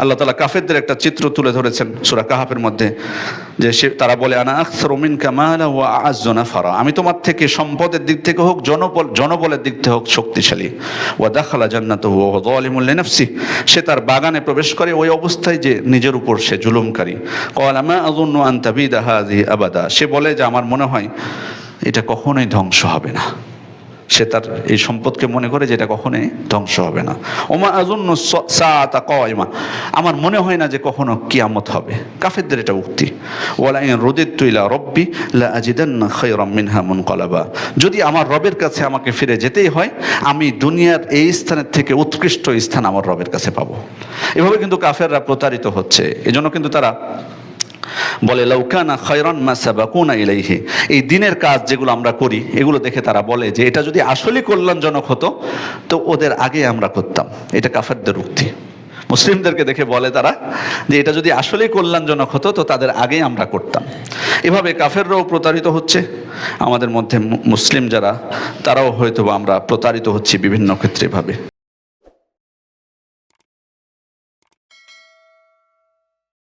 আল্লাহ তালা কাফেরদের একটা চিত্র তুলে ধরেছেন সুরা কাহাফের মধ্যে, যে সে, তারা বলে, আনা আখসর মিন কামালা ও আজনা ফারা আমি তোমার থেকে সম্পদের দিক থেকে হোক, জনবল, জনবলের দিক থেকে হোক শক্তিশালী। ও দাখালা জান্নাত নফসি সে তার বাগানে প্রবেশ করে ওই অবস্থায় যে নিজের উপর সে জুলুমকারী। কল আমা আগুন আন্তাবিদ আবাদা। সে বলে যে, আমার মনে হয় এটা কখনোই ধ্বংস হবে না। সে তার এই সম্পদকে মনে করে যে এটা কখনোই ধ্বংস হবে না। ওমা আজুন্ন সাতা কয়মা আমার মনে হয় না যে কখনো কিয়ামত হবে। কাফেরদের এটা উক্তি। ওয়ালাইন রোদিত তুইলা রব্বি লা আজিদান্না খায়রাম মিনহা মুনকালাবা। যদি আমার রবের কাছে আমাকে ফিরে যেতেই হয়, আমি দুনিয়ার এই স্থানের থেকে উৎকৃষ্ট স্থান আমার রবের কাছে পাবো। এভাবে কিন্তু কাফেররা প্রতারিত হচ্ছে। এজন্য কিন্তু তারা বলে লৌকানা খয়রন মা সাবাকুনা ইলাইহি। এই দিনের কাজ যেগুলো আমরা করি, এগুলো দেখে তারা বলে যে, এটা যদি আসলে কল্যাণজনক হতো, তো ওদের আগে আমরা করতাম। এটা কাফেরদের উক্তি। মুসলিমদেরকে দেখে বলে তারা যে, এটা যদি আসলেই কল্যাণজনক হতো, তো তাদের আগেই আমরা করতাম। এভাবে কাফেররাও প্রতারিত হচ্ছে। আমাদের মধ্যে মুসলিম যারা, তারাও হয়তো আমরা প্রতারিত হচ্ছি বিভিন্ন ক্ষেত্রে এভাবে।